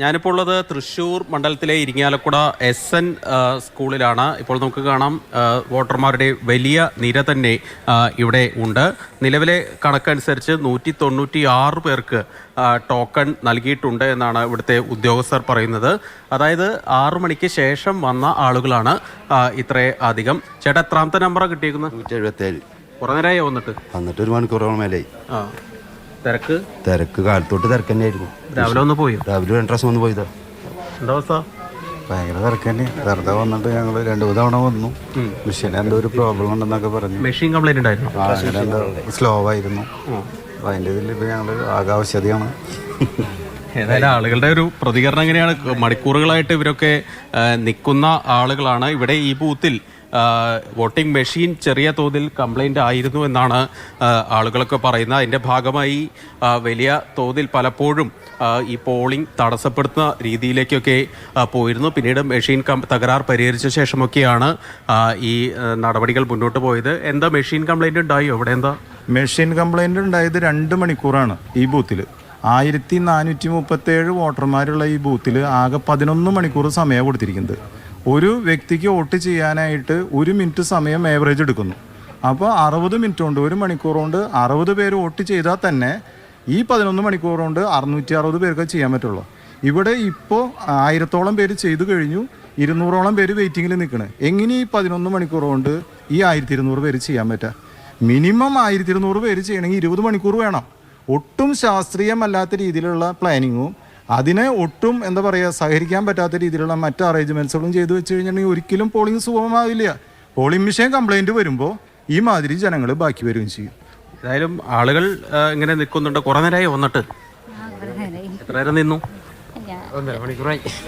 ഞാനിപ്പോൾ ഉള്ളത് തൃശ്ശൂർ മണ്ഡലത്തിലെ ഇരിങ്ങാലക്കുട എസ് എൻ സ്കൂളിലാണ്. ഇപ്പോൾ നമുക്ക് കാണാം വോട്ടർമാരുടെ വലിയ നിര തന്നെ ഇവിടെ ഉണ്ട്. നിലവിലെ കണക്കനുസരിച്ച് നൂറ്റി തൊണ്ണൂറ്റി ആറ് പേർക്ക് ടോക്കൺ നൽകിയിട്ടുണ്ട് എന്നാണ് ഇവിടുത്തെ ഉദ്യോഗസ്ഥർ പറയുന്നത്. അതായത് ആറു മണിക്ക് ശേഷം വന്ന ആളുകളാണ് ഇത്ര ഇത്രേ അധികം. ചേട്ടാ എത്രാമത്തെ നമ്പറാണ് കിട്ടിയേക്കുന്നത്? നൂറ്റി എഴുപത്തേഴ് കുറേ നേരമായി വന്നിട്ട്. വന്നിട്ട് ഒരു മണിക്കൂറോളം മേലായി. ആ. തിരക്ക്? തിരക്ക് കാലത്തോട്ട് തിരക്ക് തന്നെയായിരുന്നു രാവിലെ ഒന്ന് പോയോ? രാവിലെ രണ്ട് പ്രാവശ്യം ഒന്ന് പോയതാ. എന്താ അവസ്ഥ? ഭയങ്കര തിരക്ക് തന്നെ വെറുതെ വന്നിട്ട് ഞങ്ങൾ രണ്ടു മൂന്ന് തവണ വന്നു. മെഷീൻ എന്തോ ഒരു പ്രോബ്ലം ഉണ്ടെന്നൊക്കെ പറഞ്ഞു. മെഷീൻ കംപ്ലൈന്റ് ഉണ്ടായിരുന്നു? സ്ലോ ആയിരുന്നു. അതിന്റെ ഇതിൽ ഇപ്പൊ ഞങ്ങൾ ആകെ ആവശ്യതയാണ് ഏതായാലും ആളുകളുടെ ഒരു പ്രതികരണം എങ്ങനെയാണ്? മണിക്കൂറുകളായിട്ട് ഇവരൊക്കെ നിൽക്കുന്ന ആളുകളാണ് ഇവിടെ ഈ ബൂത്തിൽ വോട്ടിംഗ് മെഷീൻ ചെറിയ തോതിൽ കംപ്ലൈന്റ് ആയിരുന്നു എന്നാണ് ആളുകളൊക്കെ പറയുന്നത്. അതിന്റെ ഭാഗമായി വലിയ തോതിൽ പലപ്പോഴും ഈ പോളിംഗ് തടസ്സപ്പെടുത്തുന്ന രീതിയിലേക്കൊക്കെ പോയിരുന്നു. പിന്നീട് മെഷീൻ തകരാർ പരിഹരിച്ച ശേഷമൊക്കെയാണ് ഈ നടപടികൾ മുന്നോട്ട് പോയത്. എന്താ മെഷീൻ കംപ്ലൈന്റ് ഉണ്ടായോ? ഇവിടെ എന്താ? മെഷീൻ കംപ്ലൈന്റ് ഉണ്ടായത് രണ്ട് മണിക്കൂറാണ് ഈ ബൂത്തിൽ ആയിരത്തി നാനൂറ്റി മുപ്പത്തേഴ് വോട്ടർമാരുള്ള ഈ ബൂത്തിൽ ആകെ പതിനൊന്ന് മണിക്കൂർ സമയം കൊടുത്തിരിക്കുന്നത്. ഒരു വ്യക്തിക്ക് വോട്ട് ചെയ്യാനായിട്ട് ഒരു മിനിറ്റ് സമയം ഏവറേജ് എടുക്കുന്നു. അപ്പോൾ അറുപത് മിനിറ്റ് കൊണ്ട് ഒരു മണിക്കൂർ കൊണ്ട് അറുപത് പേര് വോട്ട് ചെയ്താൽ തന്നെ ഈ പതിനൊന്ന് മണിക്കൂർ കൊണ്ട് അറുന്നൂറ്റി അറുപത് പേർക്ക് ചെയ്യാൻ പറ്റുള്ളൂ. ഇവിടെ ഇപ്പോൾ ആയിരത്തോളം പേര് ചെയ്തു കഴിഞ്ഞു ഇരുന്നൂറോളം പേര് വെയിറ്റിങ്ങിൽ നിൽക്കണേ. എങ്ങനെ ഈ പതിനൊന്ന് മണിക്കൂർ കൊണ്ട് ഈ ആയിരത്തി ഇരുന്നൂറ് പേര് ചെയ്യാൻ പറ്റുക മിനിമം ആയിരത്തി ഇരുന്നൂറ് പേര് ചെയ്യണമെങ്കിൽ ഇരുപത് മണിക്കൂർ വേണം. ഒട്ടും ശാസ്ത്രീയമല്ലാത്ത രീതിയിലുള്ള പ്ലാനിങ്ങും അതിനെ ഒട്ടും എന്താ പറയുക സഹകരിക്കാൻ പറ്റാത്ത രീതിയിലുള്ള മറ്റ് അറേഞ്ച്മെന്റ്സുകളും ചെയ്തു വെച്ച് കഴിഞ്ഞിട്ടുണ്ടെങ്കിൽ ഒരിക്കലും പോളിംഗ് സുഗമമാവില്ല. പോളിംഗ് മെഷീൻ കംപ്ലൈന്റ് വരുമ്പോൾ ഈ മാതിരി ജനങ്ങൾ ബാക്കി വരികയും ചെയ്യും. ഏതായാലും ആളുകൾ ഇങ്ങനെ നിൽക്കുന്നുണ്ട്. കുറേ നേരമായി വന്നിട്ട്. എത്ര നേരം നിന്നു?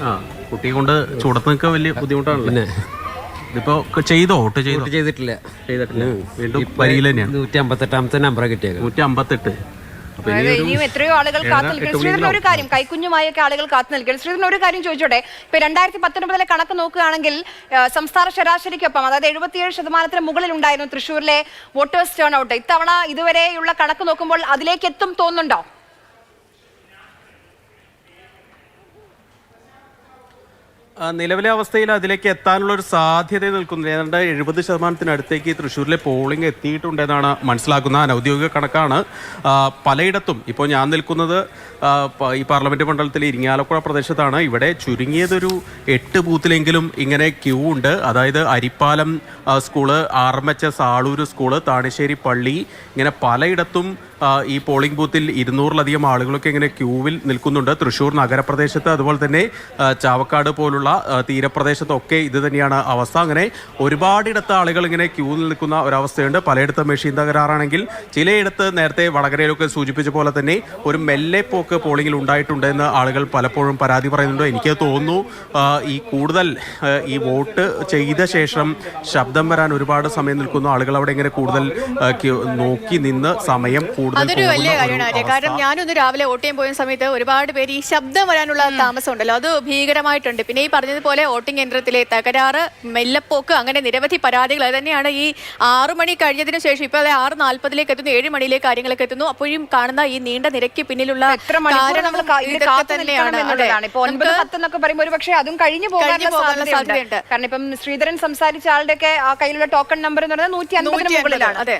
ആ കുട്ടിയെ കൊണ്ട് ചൂടത്ത് നിൽക്കാൻ വലിയ ബുദ്ധിമുട്ടാണല്ലേ. ഇതിപ്പോ ചെയ്തോ? വോട്ട് ചെയ്തോ? ചെയ്തിട്ടില്ല. ചെയ്തിട്ടില്ല. വീണ്ടും തന്നെയാണ് നൂറ്റി അമ്പത്തെട്ടാമത്തെ നമ്പറാണ് കിട്ടിയത് നൂറ്റി അമ്പത്തെട്ട്. അതായത് ഇനിയും എത്രയോ ആളുകൾ കാത്തു നിൽക്കണം ശ്രീധരൻ ഒരു കാര്യം കൈക്കുഞ്ഞുമായൊക്കെ ആളുകൾ കാത്തു നിൽക്കണം ശ്രീധരൻ ഒരു കാര്യം ചോദിച്ചോട്ടെ? ഇപ്പൊ രണ്ടായിരത്തി പത്തൊൻപതിലെ കണക്ക് നോക്കുകയാണെങ്കിൽ സംസ്ഥാന ശരാശരിക്കൊപ്പം അതായത് എഴുപത്തിയേഴ് ശതമാനത്തിന് മുകളിൽ ഉണ്ടായിരുന്നു തൃശ്ശൂരിലെ വോട്ടേഴ്സ് ടേൺ ഔട്ട്. ഇത്തവണ ഇതുവരെയുള്ള കണക്ക് നോക്കുമ്പോൾ അതിലേക്ക് എത്തും തോന്നുന്നുണ്ടോ? നിലവിലെ അവസ്ഥയിൽ അതിലേക്ക് എത്താനുള്ള ഒരു സാധ്യത നിൽക്കുന്നില്ല. ഏതാണ്ട് എഴുപത് ശതമാനത്തിനടുത്തേക്ക് തൃശ്ശൂരിലെ പോളിംഗ് എത്തിയിട്ടുണ്ടെന്നാണ് മനസ്സിലാക്കുന്ന അനൗദ്യോഗിക കണക്കാണ്. പലയിടത്തും ഇപ്പോൾ ഞാൻ നിൽക്കുന്നത് ഈ പാർലമെന്റ് മണ്ഡലത്തിലെ ഇരിങ്ങാലക്കുഴ പ്രദേശത്താണ്. ഇവിടെ ചുരുങ്ങിയതൊരു എട്ട് ബൂത്തിലെങ്കിലും ഇങ്ങനെ ക്യൂ ഉണ്ട്. അതായത് Arippalam school R M H S Aloor school Thanissery പള്ളി ഇങ്ങനെ പലയിടത്തും ഈ പോളിംഗ് ബൂത്തിൽ ഇരുന്നൂറിലധികം ആളുകളൊക്കെ ഇങ്ങനെ ക്യൂവിൽ നിൽക്കുന്നുണ്ട്. തൃശ്ശൂർ നഗരപ്രദേശത്ത് അതുപോലെ തന്നെ ചാവക്കാട് പോലുള്ള ആ, തീരപ്രദേശത്തൊക്കെ ഇത് തന്നെയാണ് അവസ്ഥ. അങ്ങനെ ഒരുപാടിടത്ത് ആളുകൾ ഇങ്ങനെ ക്യൂ നിൽക്കുന്ന ഒരവസ്ഥയുണ്ട്. പലയിടത്ത് മെഷീൻ തകരാറാണെങ്കിൽ ചിലയിടത്ത് നേരത്തെ വടകരയിലൊക്കെ സൂചിപ്പിച്ച പോലെ തന്നെ ഒരു മെല്ലെ പോക്ക് പോളിംഗിൽ ഉണ്ടായിട്ടുണ്ടെന്ന് ആളുകൾ പലപ്പോഴും പരാതി പറയുന്നുണ്ട്. എനിക്ക് തോന്നുന്നു ഈ കൂടുതൽ ഈ വോട്ട് ചെയ്ത ശേഷം ശബ്ദം വരാൻ ഒരുപാട് സമയം നിൽക്കുന്നു. ആളുകൾ അവിടെ ഇങ്ങനെ കൂടുതൽ നോക്കി നിന്ന് സമയം കൂടുതൽ അതൊരു വലിയ കാര്യമാണ് കാരണം. ഞാനൊന്ന് രാവിലെ വോട്ട് ചെയ്യാൻ പോയ സമയത്ത് ഒരുപാട് പേര് ഈ ശബ്ദം വരാനുള്ള താമസം ഉണ്ടല്ലോ അത് ഭീകരമായിട്ടുണ്ട്. പിന്നെ ഈ പറഞ്ഞതുപോലെ വോട്ടിംഗ് യന്ത്രത്തിലെ തകരാറ് മെല്ലപ്പോക്ക് അങ്ങനെ നിരവധി പരാതികൾ. അത് തന്നെയാണ് ഈ ആറു മണി കഴിഞ്ഞതിന് ശേഷം ഇപ്പോൾ അതെ ആറ് നാൽപ്പതിലേക്ക് എത്തുന്നു ഏഴ് മണിയിലേക്ക് കാര്യങ്ങളൊക്കെ എത്തുന്നു. അപ്പോഴും കാണുന്ന ഈ നീണ്ട നിരക്ക് പിന്നിലുള്ള അതെ. ഇപ്പൊ കഴിഞ്ഞു പോകാനുള്ള സാധ്യതയുണ്ട്. കാരണം ഇപ്പം ശ്രീധരൻ സംസാരിച്ച ആളുടെ ഒക്കെ ആ കയ്യിലുള്ള ടോക്കൺ നമ്പർ എന്ന് പറയുന്നത് നൂറ്റി അൻപതിന് മുകളിലാണ്. അതെ.